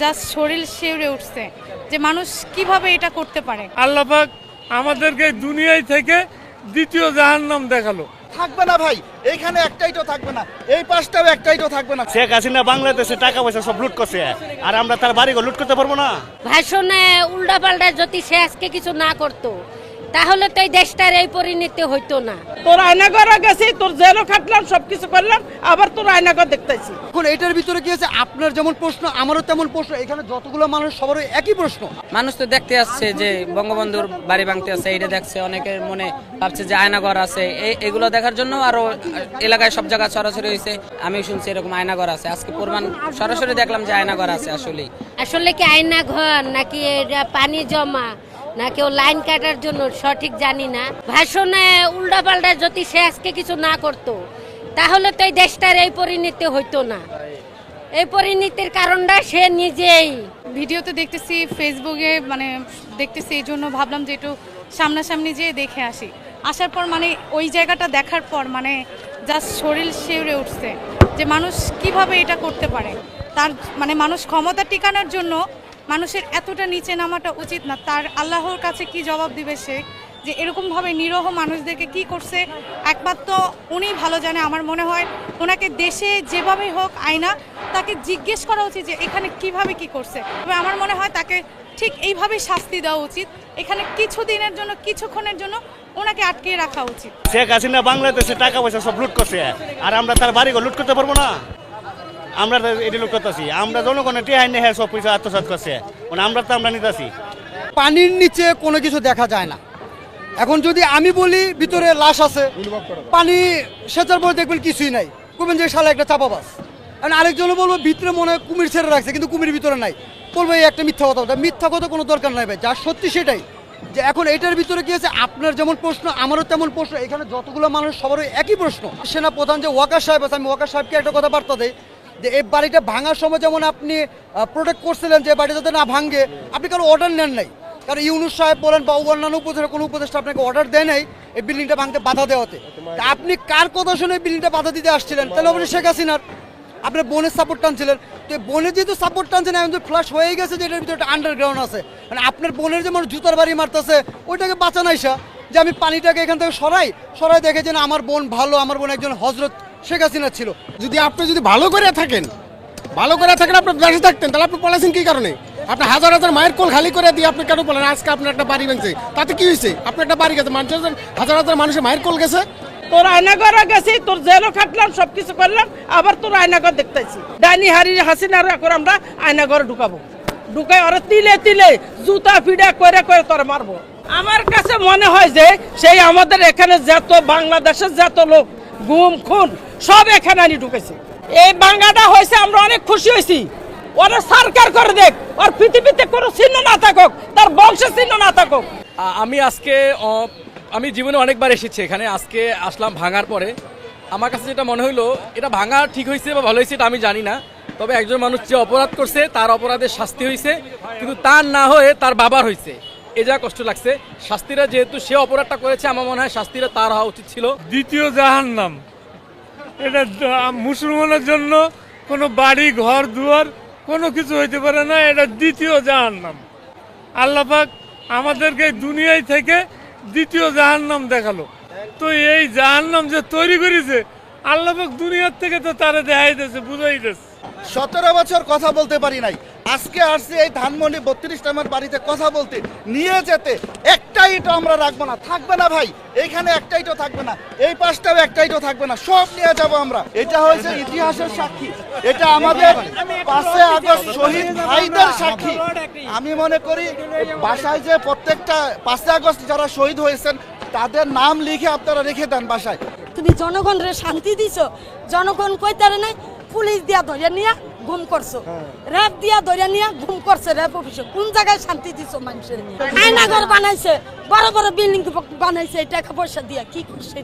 Just শরীর শিউরে উঠছে যে মানুষ কীভাবে এটা করতে পারে। আল্লাপাক আমাদেরকে দুনিয়ায় থেকে দ্বিতীয় জাহান্নাম দেখাল। থাকবে না ভাই এখানে একটাই তো থাকবে না এই পাশটাও একটাই তো থাকবে না। শেখ হাসিনা বাংলাদেশে টাকা পয়সা সব লুট করছে আর আমরা তার বাড়িঘর লুট করতে পারব না? ভাষণে উল্টাপাল্টা যদি সে আজকে কিছু না করতো তাহলে তো এই দেশটার এই পরিণতি হইতো না। তোর আয়নাগর গেছি তোর জেলও খাটলাম সবকিছু করলাম আবার তোর আয়নাগর দেখতেছি। এখন এটার ভিতরে কি আছে? আপনার যেমন প্রশ্ন আমারও তেমন প্রশ্ন। এখানে যতগুলো মানুষ সবারই একই প্রশ্ন। মানুষ তো দেখতে আসছে যে বঙ্গবন্ধুর বাড়ি ভাঙতে আছে এটা দেখছে অনেকের মনে ভাবছে যে আয়নাঘর আছে। এই- এগুলো দেখার জন্য আরও এলাকায় সব জায়গায় সরাসরি হয়েছে। আমি শুনছি এরকম আয়নাঘর আছে। আজকে প্রমাণ সরাসরি দেখলাম যে আয়নাঘর আছে আসলে আসলে কি আয়না ঘর নাকি এটা পানি জমা? নাকি কেউ লাইন কাটার জন্য সঠিক জানি না। ভাষণে উল্টাপাল্টা যদি সে আজকে কিছু না করতো, তাহলে তো এই দেশটার এই পরিণতি হইতো না। এই পরিণতির কারণটা সে নিজেই। ভিডিওতে দেখতেছি, ফেসবুকে মানে দেখতেছি, এই জন্য ভাবলাম যে একটু সামনাসামনি যেয়ে দেখে আসি। আসার পর মানে ওই জায়গাটা দেখার পর মানে জাস্ট শরীর শিউরে উঠছে যে মানুষ কীভাবে এটা করতে পারে। তার মানে মানুষ ক্ষমতা টিকানোর জন্য মানুষের এতটা নিচে নামাটা উচিত না। তার আল্লাহর কাছে কি জবাব দিবে সে? যে এরকমভাবে নিরহ মানুষদেরকে কি করছে? একমাত্র উনি ভালো জানে আমার মনে হয়। ওনাকে দেশে যেভাবে হোক, আয়না, তাকে জিজ্ঞেস করা উচিত যে এখানে কীভাবে কি করছে। তবে আমার মনে হয় তাকে ঠিক এইভাবেই শাস্তি দেওয়া উচিত। এখানে কিছু দিনের জন্য, কিছুক্ষণের জন্য ওনাকে আটকে রাখা উচিত। শেখ হাসিনা বাংলাদেশে টাকা পয়সা সব লুট করছে। আর আমরা তার বাড়িঘর লুট করতে পারব না। আমরা এটি লুট করতেছি। আমরা জনগণের টিহাই নেহে সব পয়সা আত্মসাৎ করছে। মানে আমরা তো আমরা নিতেছি। পানির নিচে কোনো কিছু দেখা যায় না। এখন যদি আমি বলি ভিতরে লাশ আছে, পানি সেচার পরে দেখবেন কিছুই নাই। বলবেন যে শালা একটা চাপাবাস আর আরেকজনে বলব, ভিতরে মনে হয় কুমির ছেড়ে রাখছে, কিন্তু কুমির ভিতরে নাই। বলব এই একটা মিথ্যা কথা। মিথ্যা কথা কোনো দরকার নাই ভাই। যা সত্যি সেটাই। যে এখন এটার ভিতরে কি আছে? আপনার যেমন প্রশ্ন, আমারও তেমন প্রশ্ন। এখানে যতগুলো মানুষ সবারই একই প্রশ্ন। সেনা প্রধান যে ওয়াকার সাহেব আছে, আমি ওয়াকার সাহেবকে একটা কথা বার্তা দেই। যে এই বাড়িটা ভাঙার সময় যেমন আপনি প্রোটেক্ট করছিলেন যে বাড়িটা যাতে না ভাঙে, আপনি কারও অর্ডার নেন নাই। কারণ ইউনুস সাহেব বলেন বা অন্যান্য উপদেষ্টা কোনো উপদেষ্টা আপনাকে অর্ডার দেয় নাই এই বিল্ডিংটা ভাঙতে বাধা দেওয়াতে। তা আপনি কার কথা শুনে বিল্ডিংটা বাধা দিতে আসছিলেন? তাহলে অবশ্যই শেখ হাসিনার। আপনার বোনের সাপোর্ট টানছিলেন। তো বোনের যেহেতু সাপোর্ট টানছেন, এখন তো ফ্লাশ হয়ে গেছে যে এটার ভিতরে একটা আন্ডারগ্রাউন্ড আছে। মানে আপনার বোনের যেমন জুতার বাড়ি মারতেছে, ওইটাকে বাঁচান আইসা। যে আমি পানিটাকে এখান থেকে সরাই সরাই দেখে যে আমার বোন ভালো, আমার বোন একজন হজরত। শেখ হাসিনা ছিল। যদি আপনি যদি ভালো করে থাকেন, ভালো করে থাকেন, আপনি বেঁচে থাকতেন, তাহলে আপনি পড়াছেন কি কারণে? আপনি হাজার হাজার মায়ের কোল খালি করে দিয়ে আপনি কেন বলেন আজকে আপনার একটা বাড়ি ভাঙছে। তাতে কি হয়েছে? আপনার একটা বাড়ি গেছে। মানুষের হাজার হাজার মানুষের মায়ের কোল গেছে? তোর আয়নাগর গেছি, তোর জেলও খাটলাম, সবকিছু করলাম, আবার তোর দেখতেছি। ডাইনি হারি হাসিনার এখন আমরা আয়নাগরে ঢুকাবো। ঢুকাই ওরা তিলে তিলে জুতা ফিডা করে করে তোর মারবো। আমার কাছে মনে হয় যে সেই আমাদের এখানে যত বাংলাদেশের যত লোক গুম, খুন, সব এখানে আনি ঢুকেছে। এই বাঙ্গাটা হয়েছে, আমরা অনেক খুশি হয়েছি। ওরা সরকার করে দেখ, ওর পৃথিবীতে কোনো চিহ্ন না থাকুক, তার বংশের চিহ্ন না থাকুক। আমি আজকে আমি জীবনে অনেকবার এসেছি এখানে, আজকে আসলাম ভাঙার পরে। আমার কাছে যেটা মনে হলো এটা ভাঙা ঠিক হয়েছে বা ভালো হয়েছে এটা আমি জানি না, তবে একজন মানুষ যে অপরাধ করছে, তার অপরাধের শাস্তি হয়েছে কিন্তু তার না হয়ে তার বাবার হয়েছে এ যা কষ্ট লাগছে। শাস্তিরা যেহেতু সে অপরাধটা করেছে, আমার মনে হয় শাস্তিরা তার হওয়া উচিত ছিল। দ্বিতীয় জাহান্নাম। এটা মুসলমানের জন্য কোনো বাড়ি, ঘর, দুয়ার কোনো কিছু হইতে পারে না, এটা দ্বিতীয় জাহান্নাম। আল্লাপাক আমাদেরকে দুনিয়ায় থেকে দ্বিতীয় জাহান্নাম দেখাল। তো এই জাহান্নাম যে তৈরি করেছে আল্লাপাক দুনিয়ার থেকে তো তারা দেখাই দিয়েছে বুঝাই দিয়েছে সতেরো বছর কথা বলতে পারি নাই। আজকে আসছি এই ধানমন্ডি বত্রিশ নম্বর বাড়িতে কথা বলতে। নিয়ে যেতে একটাই তো আমরা রাখব না। থাকবে না ভাই এইখানে একটাই তো থাকবে না। এই পাশটাও একটাই তো থাকবে না। সব নিয়ে যাব আমরা। এটা হয়েছে ইতিহাসের সাক্ষী। এটা আমাদের পাঁচে আগস্ট শহীদ ভাইদের সাক্ষী। আমি মনে করি বাসায় যে প্রত্যেকটা পাঁচে আগস্ট যারা শহীদ হয়েছেন, তাদের নাম লিখে আপনারা রেখে দেন বাসায়। তুমি জনগণরে শান্তি দিছো। জনগণ কই কইতারে নাই পুলিশ দিয়া ধরে নিয়া ঘুম করছ। র্যাব দিয়া ধরে নিয়া ঘুম করছে র্যাব অফিসে। কোন জায়গায় শান্তি দিছো মানুষের আয়নাঘর বানাইছে, বড় বড় বিল্ডিং বানাইছে টাকা পয়সা দিয়া। কি করছে?